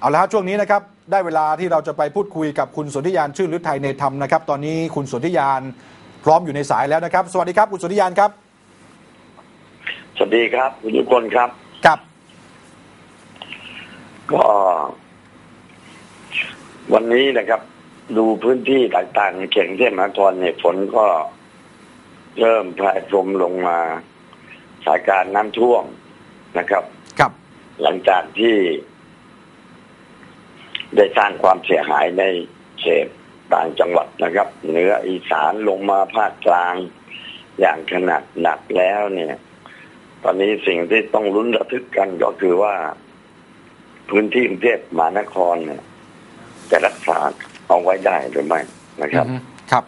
เอาละฮะช่วงนี้นะครับได้เวลาที่เราจะไปพูดคุยกับคุณสนธิยานชื่นฤทัยในธรรมนะครับ ตอนนี้คุณสนธิยานพร้อมอยู่ในสายแล้วนะครับ สวัสดีครับคุณสนธิยานครับ สวัสดีครับคุณยุคนครับกับก็วันนี้นะครับ ดูพื้นที่ต่างๆในเขตกรุงเทพมหานครเนี่ยฝนก็เริ่มแผ่พรมลงมาสถานการณ์น้ำท่วมนะครับกับ หลังจากที่ ได้สร้างความเสียหายในเขตต่างจังหวัดนะครับ เหนืออีสานลงมาภาคกลาง อย่างขนาดหนักแล้วเนี่ย ตอนนี้สิ่งที่ต้องลุ้นระทึกกันก็คือว่า พื้นที่กรุงเทพมหานครเนี่ย จะรักษาเอาไว้ได้หรือไม่นะครับอือฮึครับ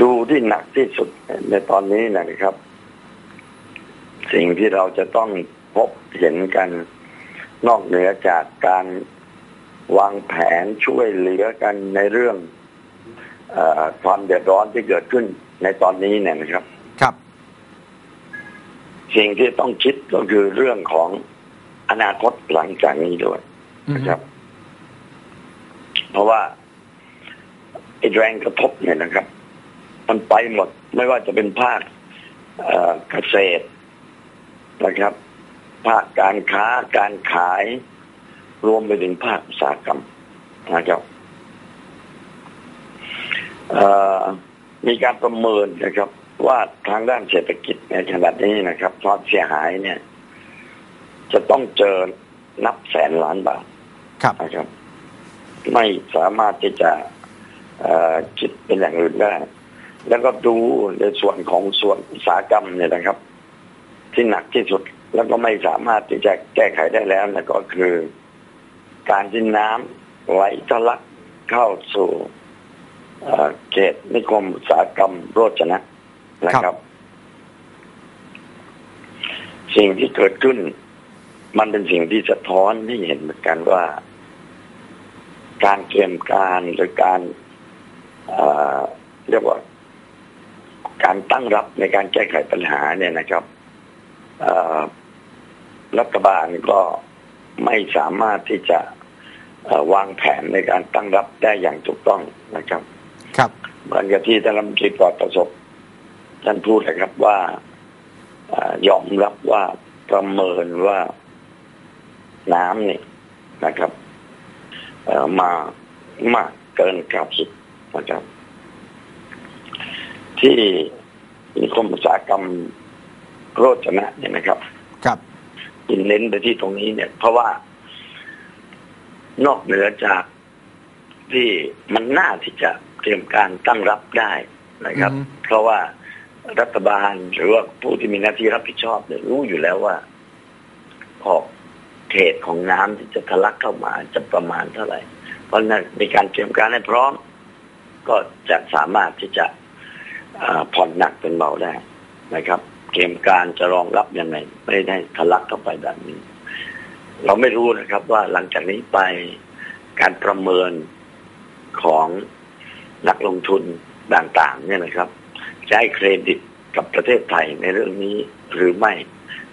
ดูที่หนักที่สุดในตอนนี้นะครับ สิ่งที่เราจะต้องพบเห็นกันนอกเหนือจากการ วางแผนช่วยเหลือกันในเรื่องเออความเดือดร้อนที่เกิดขึ้นในตอนนี้เนี่ยนะครับ ครับ สิ่งที่ต้องคิดก็คือเรื่องของอนาคตหลังจากนี้ด้วยอือฮึนะครับ เพราะว่าไอ้แรงกระทบเนี่ยนะครับ มันไปหมดไม่ว่าจะเป็นภาคเอ่อเกษตรนะครับ ภาคการค้าการขาย รวมไปถึงภาคอุตสาหกรรมนะครับเอ่อมีการประเมินนะครับ ว่าทางด้านเศรษฐกิจในขณะนี้นะครับความเสียหายเนี่ย จะต้องเจอนับแสนล้านบาทครับนะครับ ไม่สามารถที่จะเอ่อคิดเป็นอย่างอื่นได้ แล้วก็ดูในส่วนของส่วนอุตสาหกรรมเนี่ยนะครับ ที่หนักที่สุดแล้วก็ไม่สามารถที่จะแก้ไขได้แล้วนะก็คือ การที่น้ำไหลทะลักเข้าสู่เอ่อเขตนิคมอุตสาหกรรมโรจนะนะครับ สิ่งที่เกิดขึ้น มันเป็นสิ่งที่สะท้อนให้เห็นเหมือนกันว่า การเตรียมการหรือการเอ่อเรียกว่า การตั้งรับในการแก้ไขปัญหาเนี่ยนะครับเอ่อรัฐบาลก็ไม่สามารถที่จะเอ่อ วางแผนในการตั้งรับได้อย่างถูกต้องนะครับ ครับเหมือนกับที่ท่านรัฐมนตรีปลอดประสบ ท่านพูดนะครับว่าเอ่อยอมรับว่าประเมินว่าน้ำเนี่ยนะครับเอ่อมามากเกินกราบสุดนะครับ ที่นิคมอุตสาหกรรมโรจนะเนี่ยนะครับ ครับที่เน้นไปที่ตรงนี้เนี่ย เพราะว่า นอกเหนือจากที่มันน่าที่จะเตรียมการตั้งรับได้นะครับอืมเพราะว่ารัฐบาลหรือว่าผู้ที่มีหน้าที่รับผิดชอบเนี่ยรู้อยู่แล้วว่าขอบเขตของน้ำที่จะทะลักเข้ามาจะประมาณเท่าไหร่ เพราะฉะนั้นมีการเตรียมการให้พร้อม ก็จะสามารถที่จะอ่าผ่อนหนักเป็นเบาได้นะครับ เตรียมการจะรองรับยังไงไม่ได้ทะลักเข้าไปแบบนี้ เราไม่รู้นะครับว่าหลังจากนี้ไปการประเมินของนักลงทุนต่างๆ เนี่ยนะครับจะให้เครดิตกับประเทศไทยในเรื่องนี้หรือไม่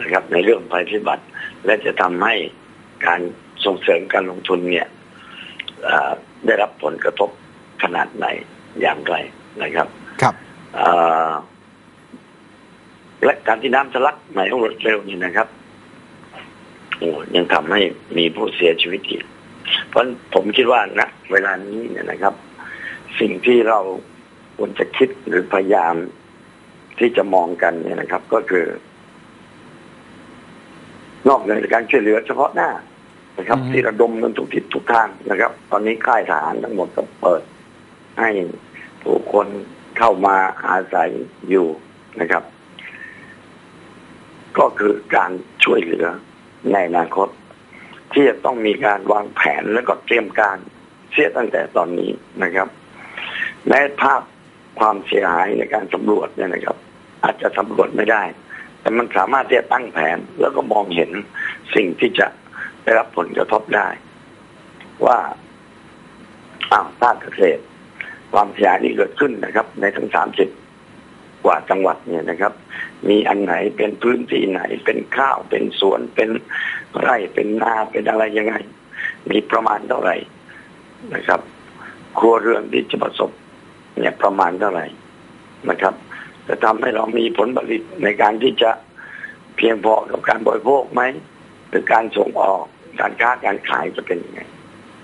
นะครับ ในเรื่องภัยพิบัติ และจะทำให้การส่งเสริมการลงทุนเนี่ยเอ่อได้รับผลกระทบขนาดไหนอย่างไรนะครับ ครับเอ่อและการที่น้ำทะลักไหลรวดเร็วนี่นะครับ โอ้ยังทำให้มีผู้เสียชีวิตอีกเพราะผมคิดว่าณเวลานี้เนี่ยนะครับ สิ่งที่เราควรจะคิดหรือพยายามที่จะมองกันเนี่ยนะครับ ก็คือ นอกเหนือจากการช่วยเหลือเฉพาะหน้านะครับอืมที่ระดมกันทุกทิศทุกทางนะครับ ตอนนี้ค่ายทหารทั้งหมดก็เปิด ให้ผู้คนเข้ามาอาศัยอยู่นะครับ ก็คือการช่วยเหลือ ในอนาคต ที่จะต้องมีการวางแผนแล้วก็เตรียมการเสียตั้งแต่ตอนนี้นะครับแม้ภาพความเสียหายในการสำรวจเนี่ยนะครับ อาจจะสำรวจไม่ได้ แต่มันสามารถที่จะตั้งแผนแล้วก็มองเห็นสิ่งที่จะได้รับผลกระทบได้ ว่าอ้าวภาคเกษตร ความเสียหายที่เกิดขึ้นนะครับ ในทั้งสามสิบ กว่าจังหวัดเนี่ยนะครับ มีอันไหนเป็นพื้นที่ไหนเป็นข้าวเป็นสวนเป็นไร่เป็นนาเป็นอะไรยังไง มีประมาณเท่าไหร่นะครับ ครัวเรือนที่จะประสบเนี่ยประมาณเท่าไหร่นะครับจะทำให้เรามีผลผลิตในการที่จะเพียงพอกับการบริโภคไหมหรือการส่งออกการค้าการขายจะเป็นยังไง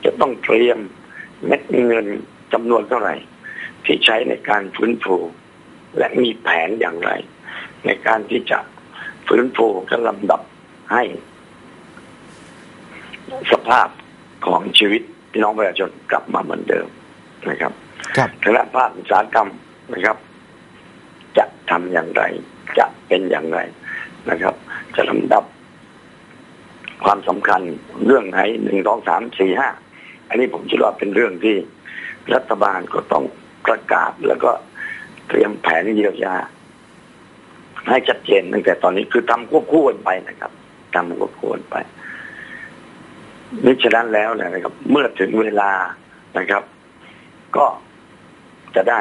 จะต้องเตรียมเม็ดเงินจำนวนเท่าไหร่ ที่ใช้ในการฟื้นฟู และมีแผนอย่างไร ในการที่จะฟื้นฟูและลำดับให้ สภาพของชีวิตพี่น้องประชาชนกลับมาเหมือนเดิมนะครับ ครับคณะภาคอุตสาหกรรมนะครับ จะทำอย่างไร จะเป็นอย่างไรนะครับ จะลำดับความสำคัญเรื่องไหนหนึ่งสองสามสี่ห้าอันนี้ผมคิดว่าเป็นเรื่องที่รัฐบาลก็ต้องประกาศแล้วก็เตรียมแผนเยียวยา ให้ชัดเจนตั้งแต่ตอนนี้คือทำควบคู่กันไปนะครับทำควบคู่กันไปมิฉะนั้นแล้วเนยนะครับ เมื่อถึงเวลานะครับ ก็จะได้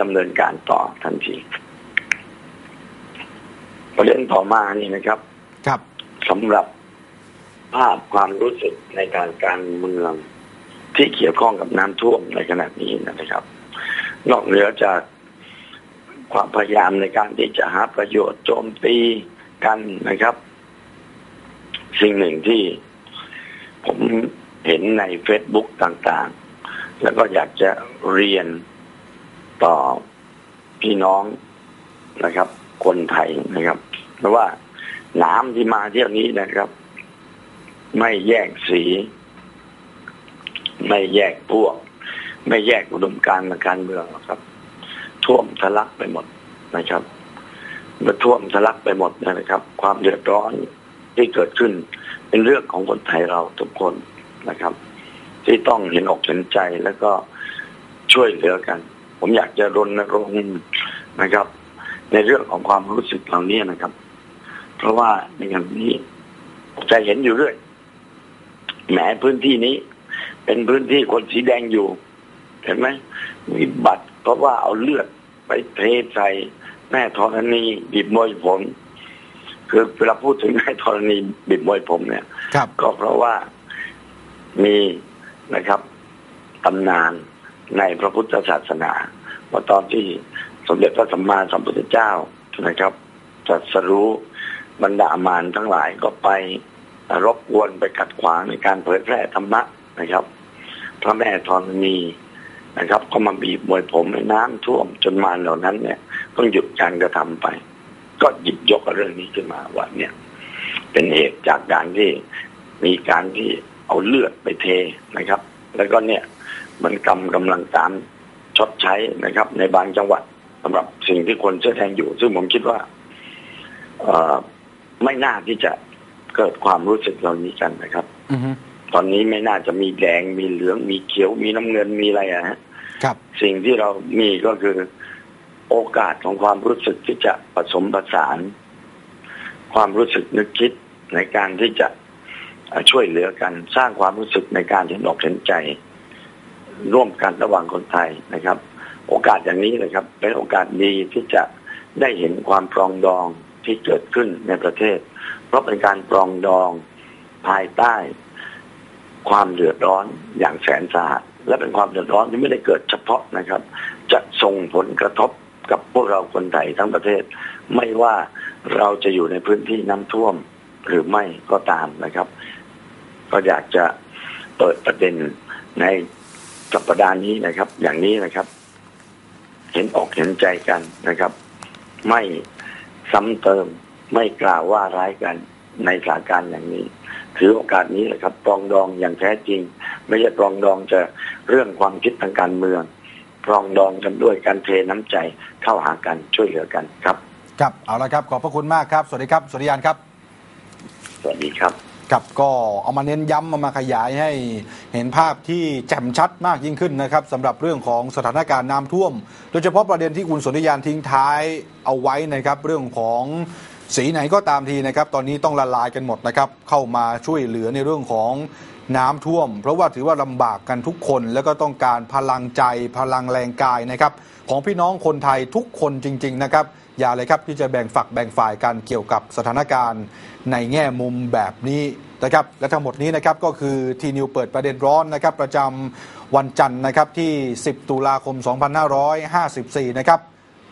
ดำเนินการต่อทันทีประเด็นต่อมานี่นะครับ ครับสำหรับภาพความรู้สึกในการการเมืองที่เกี่ยวข้องกับน้ำท่วมในขณะนี้นะครับ นอกเหนือจาก ความพยายามในการที่จะหาประโยชน์โจมตีกันนะครับ สิ่งหนึ่งที่ผมเห็นในเฟซบุ๊กต่างๆ แล้วก็อยากจะเรียนต่อพี่น้องนะครับ คนไทยนะครับ เพราะว่าน้ำที่มาเที่ยวนี้นะครับ ไม่แยกสี ไม่แยกพวก ไม่แยกอุดมการณ์ทางการเมืองครับ ท่วมทะลักไปหมดนะครับมื่อท่วมทะลักไปหมดนะครับ ความเดือดร้อนที่เกิดขึ้น เป็นเรื่องของคนไทยเราทุกคนนะครับ ที่ต้องเห็นอกเห็นใจแล้วก็ช่วยเหลือกัน ผมอยากจะรณรงค์นะครับ ในเรื่องของความรู้สึกเหล่านี้นะครับ เพราะว่าในอย่างนี้จะเห็นอยู่เรื่อยแหมพื้นที่นี้ เป็นพื้นที่คนสีแดงอยู่ เห็นไหมมีบัตร เพราะว่าเอาเลือดไปเทใส่แม่ธรณีบีบมวยผม คือเวลาพูดถึงแม่ธรณีบีบมวยผมเนี่ยครับก็เพราะว่ามีนะครับตำนานในพระพุทธศาสนาว่าตอนที่สมเด็จพระสัมมาสัมพุทธเจ้านะครับตรัสรู้บรรดามารทั้งหลายก็ไปรบกวนไปขัดขวางในการเผยแพร่ธรรมะนะครับ พระแม่ธรณี นะครับ ก็มาบีบมวยผมให้น้ำท่วมจนมารเหล่านั้นเนี่ยต้องหยุดการกระทำไป ก็หยิบยกเรื่องนี้ขึ้นมาว่าเนี่ย เป็นเหตุจากการที่มีการที่เอาเลือดไปเทนะครับ แล้วก็เนี่ยมันกำกำลังตามชดใช้นะครับ ในบางจังหวัดสำหรับสิ่งที่คนเสื้อแดงอยู่ ซึ่งผมคิดว่าไม่น่าที่จะเกิดความรู้สึกเหล่านี้กันนะครับ อื ตอนนี้ไม่น่าจะมีแดงมีเหลืองมีเขียวมีน้ำเงินมีอะไรอะฮะครับสิ่งที่เรามีก็คือโอกาสของความรู้สึกที่จะผสมผสาน ความรู้สึกนึกคิดในการที่จะเอ่อช่วยเหลือกันสร้างความรู้สึกในการเห็นอกเห็นใจ ร่วมกันระหว่างคนไทยนะครับ โอกาสอย่างนี้นะครับ เป็นโอกาสดีที่จะได้เห็นความปรองดองที่เกิดขึ้นในประเทศ เพราะเป็นการปรองดองภายใต้ ความเดือดร้อนอย่างแสนสาหัสและเป็นความเดือดร้อนที่ไม่ได้เกิดเฉพาะนะครับ จะส่งผลกระทบกับพวกเราคนไทยทั้งประเทศ ไม่ว่าเราจะอยู่ในพื้นที่น้ำท่วมหรือไม่ก็ตามนะครับ ก็อยากจะเปิดประเด็นในสัปดาห์นี้นะครับ อย่างนี้นะครับ เห็นอกเห็นใจกันนะครับ ไม่ซ้ำเติมไม่กล่าวว่าร้ายกันในสถานการณ์อย่างนี้ ถือโอกาสนี้นะครับปรองดองอย่างแท้จริง ไม่ใช่ปรองดองจะเรื่องความคิดทางการเมืองปรองดองกันด้วยการเทน้ำใจเข้าหากันช่วยเหลือกันครับ ครับเอาละครับขอบพระคุณมากครับ สวัสดีครับสวัสดียานครับ สวัสดีครับครับก็เอามาเน้นย้ำเอามาขยายให้เห็นภาพที่แจ่มชัดมากยิ่งขึ้นนะครับสำหรับเรื่องของสถานการณ์น้ำท่วม โดยเฉพาะประเด็นที่คุณสนธิยานทิ้งท้ายเอาไว้นะครับ เรื่องของ สีไหนก็ตามทีนะครับ ตอนนี้ต้องละลายกันหมดนะครับ เข้ามาช่วยเหลือในเรื่องของน้ำท่วม เพราะว่าถือว่าลำบากกันทุกคน แล้วก็ต้องการพลังใจพลังแรงกายนะครับ ของพี่น้องคนไทยทุกคนจริง ๆ นะครับ อย่าเลยครับที่จะแบ่งฝักแบ่งฝ่ายกันเกี่ยวกับสถานการณ์ในแง่มุมแบบนี้นะครับและทั้งหมดนี้นะครับก็คือทีนิวเปิดประเด็นร้อนนะครับ ประจำวันจันทร์นะครับที่ 10 ตุลาคม 2554 นะครับ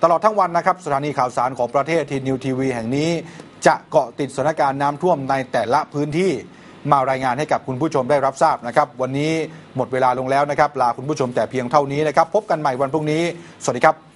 ตลอดทั้งวันนะครับสถานีข่าวสารของประเทศทีนิวทีวีแห่งนี้ จะเกาะติดสถานการณ์น้ำท่วมในแต่ละพื้นที่มารายงานให้กับคุณผู้ชมได้รับทราบนะครับ วันนี้หมดเวลาลงแล้วนะครับ ลาคุณผู้ชมแต่เพียงเท่านี้นะครับ พบกันใหม่วันพรุ่งนี้ สวัสดีครับ